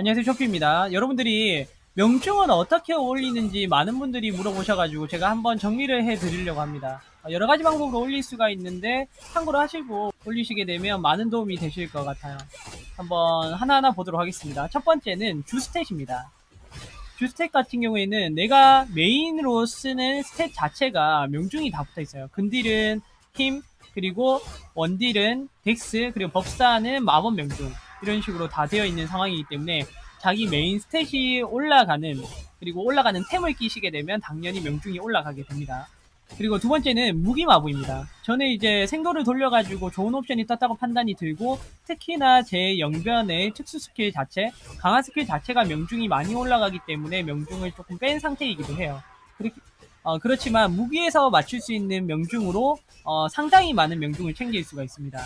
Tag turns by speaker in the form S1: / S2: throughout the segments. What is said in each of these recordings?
S1: 안녕하세요 쇼피입니다. 여러분들이 명중은 어떻게 올리는지 많은 분들이 물어보셔가지고 제가 한번 정리를 해 드리려고 합니다. 어, 여러 가지 방법으로 올릴 수가 있는데 참고로 하시고 올리시게 되면 많은 도움이 되실 것 같아요. 한번 하나하나 보도록 하겠습니다. 첫 번째는 주스탯입니다. 주스탯 같은 경우에는 내가 메인으로 쓰는 스탯 자체가 명중이 다 붙어 있어요. 근딜은 힘 그리고 원딜은 덱스 그리고 법사는 마법 명중 이런 식으로 다 되어 있는 상황이기 때문에 자기 메인 스탯이 올라가는 그리고 올라가는 템을 끼시게 되면 당연히 명중이 올라가게 됩니다. 그리고 두 번째는 무기 마부입니다. 저는 이제 생도를 돌려가지고 좋은 옵션이 떴다고 판단이 들고 특히나 제 영변의 특수 스킬 자체, 강한 스킬 자체가 명중이 많이 올라가기 때문에 명중을 조금 뺀 상태이기도 해요. 그렇, 어, 그렇지만 무기에서 맞출 수 있는 명중으로 어, 상당히 많은 명중을 챙길 수가 있습니다.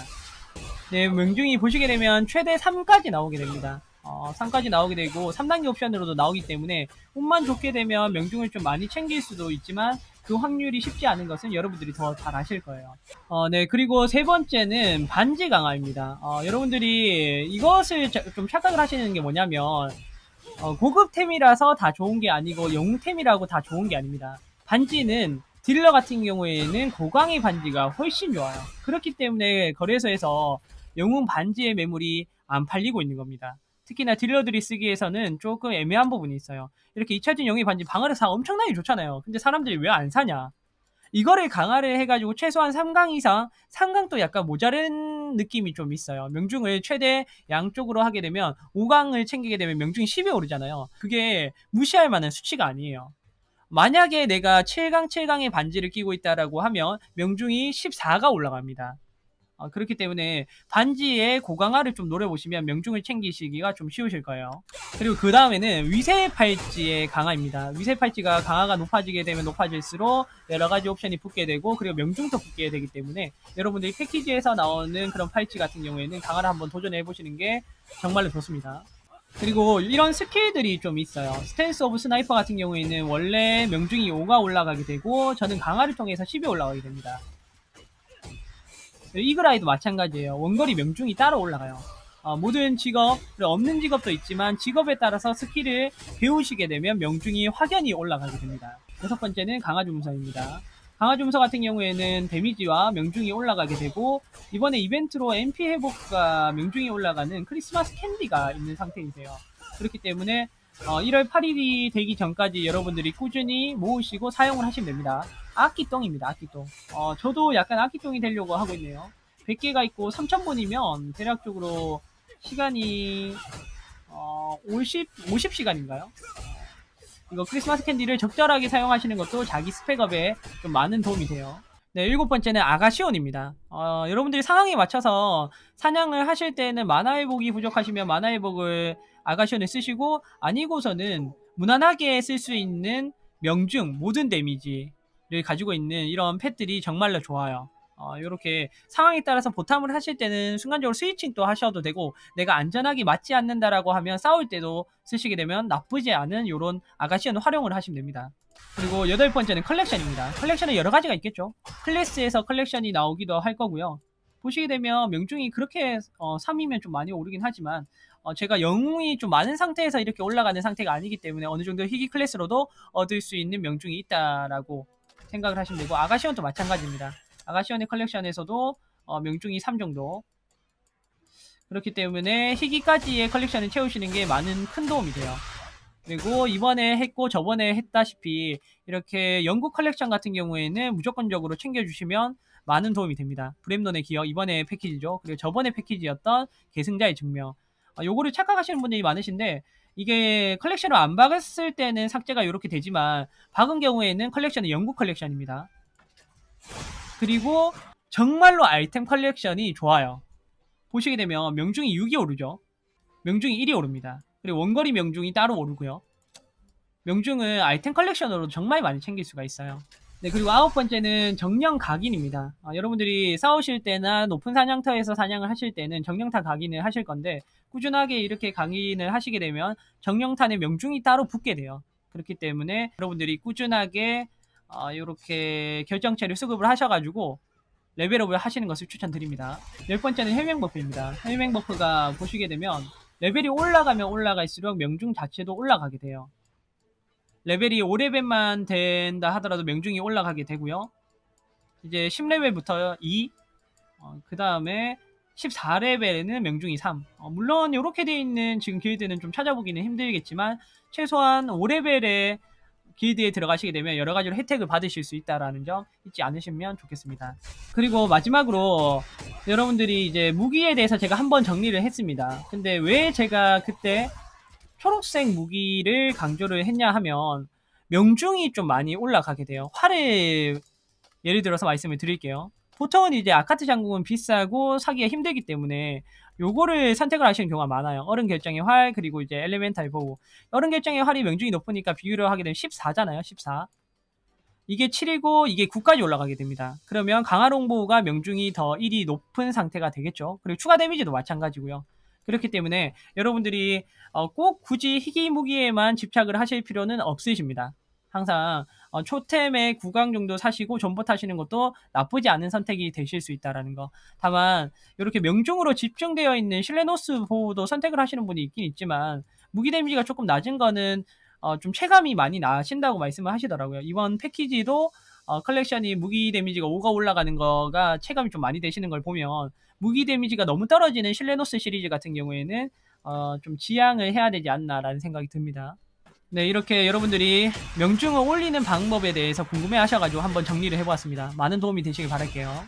S1: 네, 명중이 보시게 되면 최대 3까지 나오게 됩니다. 어, 3까지 나오게 되고 3단계 옵션으로도 나오기 때문에 운만 좋게 되면 명중을 좀 많이 챙길 수도 있지만 그 확률이 쉽지 않은 것은 여러분들이 더 잘 아실 거예요. 어, 네, 그리고 세 번째는 반지 강화입니다. 어, 여러분들이 이것을 자- 좀 착각을 하시는 게 뭐냐면 어, 고급템이라서 다 좋은 게 아니고 영웅템이라고 다 좋은 게 아닙니다. 반지는 딜러 같은 경우에는 고강의 반지가 훨씬 좋아요. 그렇기 때문에 거래소에서 영웅 반지의 매물이 안 팔리고 있는 겁니다. 특히나 딜러들이 쓰기에서는 조금 애매한 부분이 있어요. 이렇게 2차진 영웅 반지 방어력 사 엄청나게 좋잖아요. 근데 사람들이 왜 안 사냐? 이거를 강화를 해가지고 최소한 3강 이상, 3강도 약간 모자른 느낌이 좀 있어요. 명중을 최대 양쪽으로 하게 되면 5강을 챙기게 되면 명중이 10에 오르잖아요. 그게 무시할 만한 수치가 아니에요. 만약에 내가 7강, 7강의 반지를 끼고 있다라고 하면 명중이 14가 올라갑니다. 어, 그렇기 때문에 반지의 고강화를 좀 노려보시면 명중을 챙기시기가 좀 쉬우실 거예요. 그리고 그 다음에는 위세 팔찌의 강화입니다. 위세 팔찌가 강화가 높아지게 되면 높아질수록 여러 가지 옵션이 붙게 되고 그리고 명중도 붙게 되기 때문에 여러분들이 패키지에서 나오는 그런 팔찌 같은 경우에는 강화를 한번 도전해 보시는 게 정말로 좋습니다. 그리고 이런 스킬들이 좀 있어요. 스탠스 오브 스나이퍼 같은 경우에는 원래 명중이 5가 올라가게 되고 저는 강화를 통해서 10이 올라가게 됩니다. 이글아이도 마찬가지예요. 원거리 명중이 따로 올라가요. 어, 모든 직업, 없는 직업도 있지만 직업에 따라서 스킬을 배우시게 되면 명중이 확연히 올라가게 됩니다. 여섯 번째는 강화 주문서입니다. 강화주문서 같은 경우에는 데미지와 명중이 올라가게 되고 이번에 이벤트로 MP 회복과 명중이 올라가는 크리스마스 캔디가 있는 상태이세요. 그렇기 때문에 어, 1월 8일이 되기 전까지 여러분들이 꾸준히 모으시고 사용을 하시면 됩니다. 악기똥입니다. 악기똥. 어, 저도 약간 악기똥이 되려고 하고 있네요. 100개가 있고 3000번이면 대략적으로 시간이 어, 50, 50시간인가요? 이거 크리스마스 캔디를 적절하게 사용하시는 것도 자기 스펙업에 좀 많은 도움이 돼요. 네, 일곱 번째는 아가시온입니다. 어, 여러분들이 상황에 맞춰서 사냥을 하실 때는 만화 회복이 부족하시면 만화 회복을 아가시온을 쓰시고 아니고서는 무난하게 쓸 수 있는 명중 모든 데미지를 가지고 있는 이런 펫들이 정말로 좋아요. 어, 이렇게 상황에 따라서 보탐을 하실 때는 순간적으로 스위칭도 하셔도 되고 내가 안전하게 맞지 않는다라고 하면 싸울 때도 쓰시게 되면 나쁘지 않은 이런 아가시온 활용을 하시면 됩니다. 그리고 여덟 번째는 컬렉션입니다. 컬렉션은 여러 가지가 있겠죠. 클래스에서 컬렉션이 나오기도 할 거고요. 보시게 되면 명중이 그렇게 어, 3이면 좀 많이 오르긴 하지만 어, 제가 영웅이 좀 많은 상태에서 이렇게 올라가는 상태가 아니기 때문에 어느 정도 희귀 클래스로도 얻을 수 있는 명중이 있다라고 생각을 하시면 되고 아가시온도 마찬가지입니다. 아가시온의 컬렉션에서도 어, 명중이 3 정도 그렇기 때문에 희귀까지의 컬렉션을 채우시는 게 많은 큰 도움이 돼요. 그리고 이번에 했고 저번에 했다시피 이렇게 영국 컬렉션 같은 경우에는 무조건적으로 챙겨주시면 많은 도움이 됩니다. 브렘론의 기억 이번에 패키지죠. 그리고 저번에 패키지였던 계승자의 증명. 아, 요거를 착각하시는 분들이 많으신데 이게 컬렉션을 안 박았을 때는 삭제가 이렇게 되지만 박은 경우에는 컬렉션은 영국 컬렉션입니다. 그리고 정말로 아이템 컬렉션이 좋아요. 보시게 되면 명중이 6이 오르죠. 명중이 1이 오릅니다. 그리고 원거리 명중이 따로 오르고요. 명중은 아이템 컬렉션으로 정말 많이 챙길 수가 있어요. 네, 그리고 아홉 번째는 정령 각인입니다. 아, 여러분들이 싸우실 때나 높은 사냥터에서 사냥을 하실 때는 정령타 각인을 하실 건데 꾸준하게 이렇게 각인을 하시게 되면 정령탄의 명중이 따로 붙게 돼요. 그렇기 때문에 여러분들이 꾸준하게 어, 이렇게 결정체를 수급을 하셔가지고 레벨업을 하시는 것을 추천드립니다. 열 번째는 헬맹 버프입니다. 헬맹 버프가 보시게 되면 레벨이 올라가면 올라갈수록 명중 자체도 올라가게 돼요. 레벨이 5레벨만 된다 하더라도 명중이 올라가게 되고요. 이제 10레벨부터 2, 그 다음에 14레벨에는 명중이 3. 어, 물론 이렇게 돼 있는 지금 길드는 좀 찾아보기는 힘들겠지만 최소한 5레벨의 길드에 들어가시게 되면 여러 가지로 혜택을 받으실 수 있다라는 점 잊지 않으시면 좋겠습니다. 그리고 마지막으로 여러분들이 이제 무기에 대해서 제가 한번 정리를 했습니다. 근데 왜 제가 그때 초록색 무기를 강조를 했냐 하면 명중이 좀 많이 올라가게 돼요. 활을 예를 들어서 말씀을 드릴게요. 보통은 이제 아카트 장궁은 비싸고 사기가 힘들기 때문에 요거를 선택을 하시는 경우가 많아요. 어른 결정의 활 그리고 이제 엘레멘탈 보호. 어른 결정의 활이 명중이 높으니까 비교를 하게 되면 14잖아요. 14. 이게 7이고 이게 9까지 올라가게 됩니다. 그러면 강화롱 보호가 명중이 더 1이 높은 상태가 되겠죠. 그리고 추가 데미지도 마찬가지고요. 그렇기 때문에 여러분들이 어, 꼭 굳이 희귀 무기에만 집착을 하실 필요는 없으십니다. 항상 어, 초템의 구강 정도 사시고 전봇 하시는 것도 나쁘지 않은 선택이 되실 수 있다라는 거. 다만 이렇게 명중으로 집중되어 있는 실레노스 보호도 선택을 하시는 분이 있긴 있지만 무기 데미지가 조금 낮은 거는 어, 좀 체감이 많이 나신다고 말씀을 하시더라고요. 이번 패키지도 어, 컬렉션이 무기 데미지가 5가 올라가는 거가 체감이 좀 많이 되시는 걸 보면 무기 데미지가 너무 떨어지는 실레노스 시리즈 같은 경우에는 어, 좀 지양을 해야 되지 않나라는 생각이 듭니다. 네, 이렇게 여러분들이 명중을 올리는 방법에 대해서 궁금해 하셔가지고 한번 정리를 해보았습니다. 많은 도움이 되시길 바랄게요.